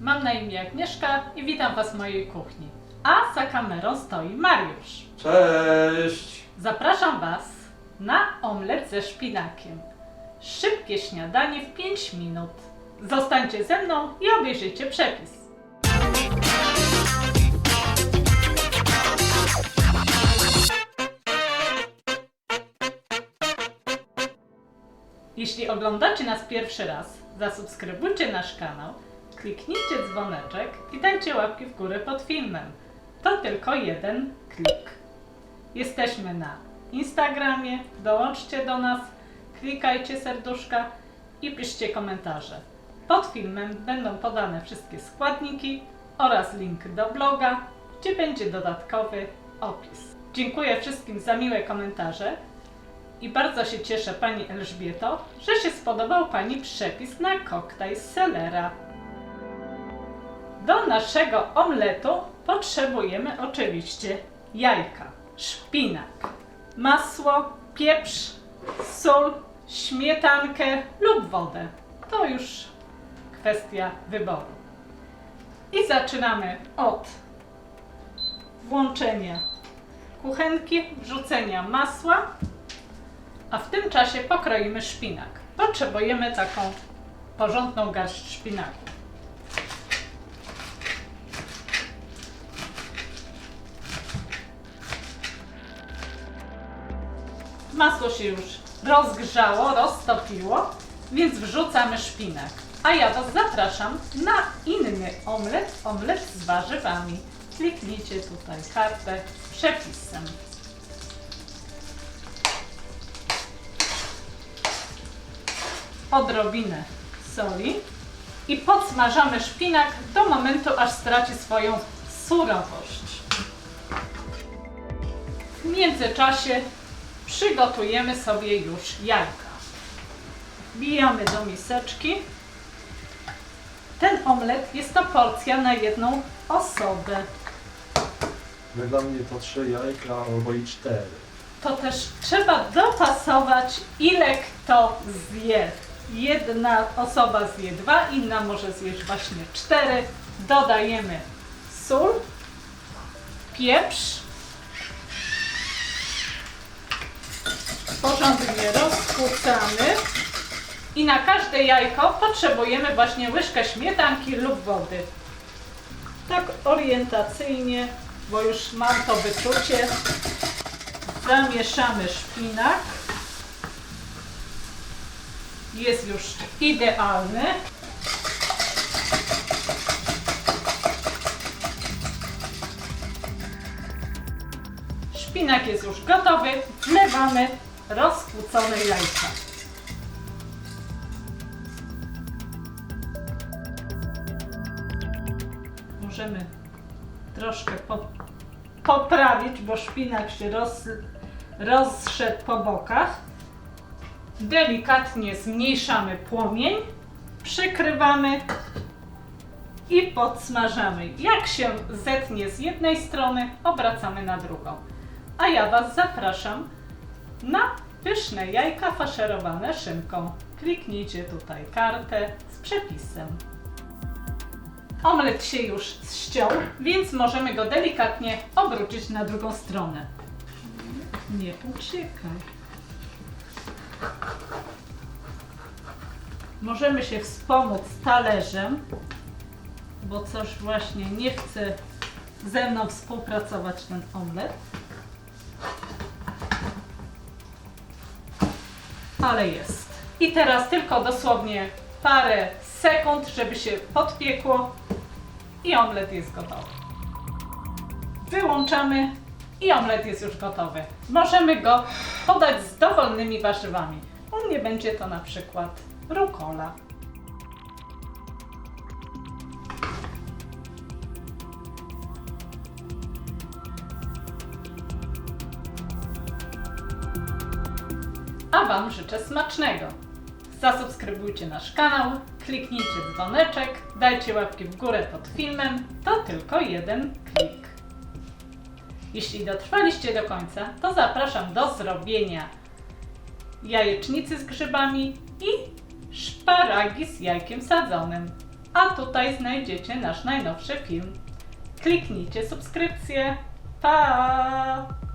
Mam na imię Agnieszka i witam Was w mojej kuchni. A za kamerą stoi Mariusz. Cześć! Zapraszam Was na omlet ze szpinakiem. Szybkie śniadanie w 5 minut. Zostańcie ze mną i obejrzyjcie przepis. Jeśli oglądacie nas pierwszy raz, zasubskrybujcie nasz kanał, kliknijcie dzwoneczek i dajcie łapki w górę pod filmem. To tylko jeden klik. Jesteśmy na Instagramie, dołączcie do nas, klikajcie serduszka i piszcie komentarze. Pod filmem będą podane wszystkie składniki oraz link do bloga, gdzie będzie dodatkowy opis. Dziękuję wszystkim za miłe komentarze i bardzo się cieszę Pani Elżbieto, że się spodobał Pani przepis na koktajl z selera. Do naszego omletu potrzebujemy oczywiście jajka, szpinak, masło, pieprz, sól, śmietankę lub wodę. To już kwestia wyboru. I zaczynamy od włączenia kuchenki, wrzucenia masła, a w tym czasie pokroimy szpinak. Potrzebujemy taką porządną garść szpinaku. Masło się już rozgrzało, roztopiło, więc wrzucamy szpinak. A ja Was zapraszam na inny omlet, omlet z warzywami. Kliknijcie tutaj kartę z przepisem. Odrobinę soli i podsmażamy szpinak do momentu, aż straci swoją surowość. W międzyczasie przygotujemy sobie już jajka. Wbijamy do miseczki. Ten omlet jest to porcja na jedną osobę. No dla mnie to trzy jajka albo i cztery. To też trzeba dopasować, ile kto zje. Jedna osoba zje dwa, inna może zjeść właśnie cztery. Dodajemy sól, pieprz, porządnie rozkłócamy i na każde jajko potrzebujemy właśnie łyżkę śmietanki lub wody. Tak orientacyjnie, bo już mam to wyczucie. Zamieszamy szpinak. Jest już idealny. Szpinak jest już gotowy. Wlewamy rozkłócone jajka. Możemy troszkę po, poprawić, bo szpinak się roz, rozszedł po bokach. Delikatnie zmniejszamy płomień, przykrywamy i podsmażamy. Jak się zetnie z jednej strony, obracamy na drugą. A ja Was zapraszam na pyszne jajka faszerowane szynką. Kliknijcie tutaj kartę z przepisem. Omlet się już ściął, więc możemy go delikatnie obrócić na drugą stronę. Nie uciekaj. Możemy się wspomóc talerzem, bo coś właśnie nie chce ze mną współpracować ten omlet. Ale jest. I teraz tylko dosłownie parę sekund, żeby się podpiekło i omlet jest gotowy. Wyłączamy i omlet jest już gotowy. Możemy go podać z dowolnymi warzywami. U mnie będzie to na przykład rukola. A Wam życzę smacznego. Zasubskrybujcie nasz kanał, kliknijcie dzwoneczek, dajcie łapki w górę pod filmem. To tylko jeden klik. Jeśli dotrwaliście do końca, to zapraszam do zrobienia jajecznicy z grzybami i szparagi z jajkiem sadzonym. a tutaj znajdziecie nasz najnowszy film. Kliknijcie subskrypcję. Pa!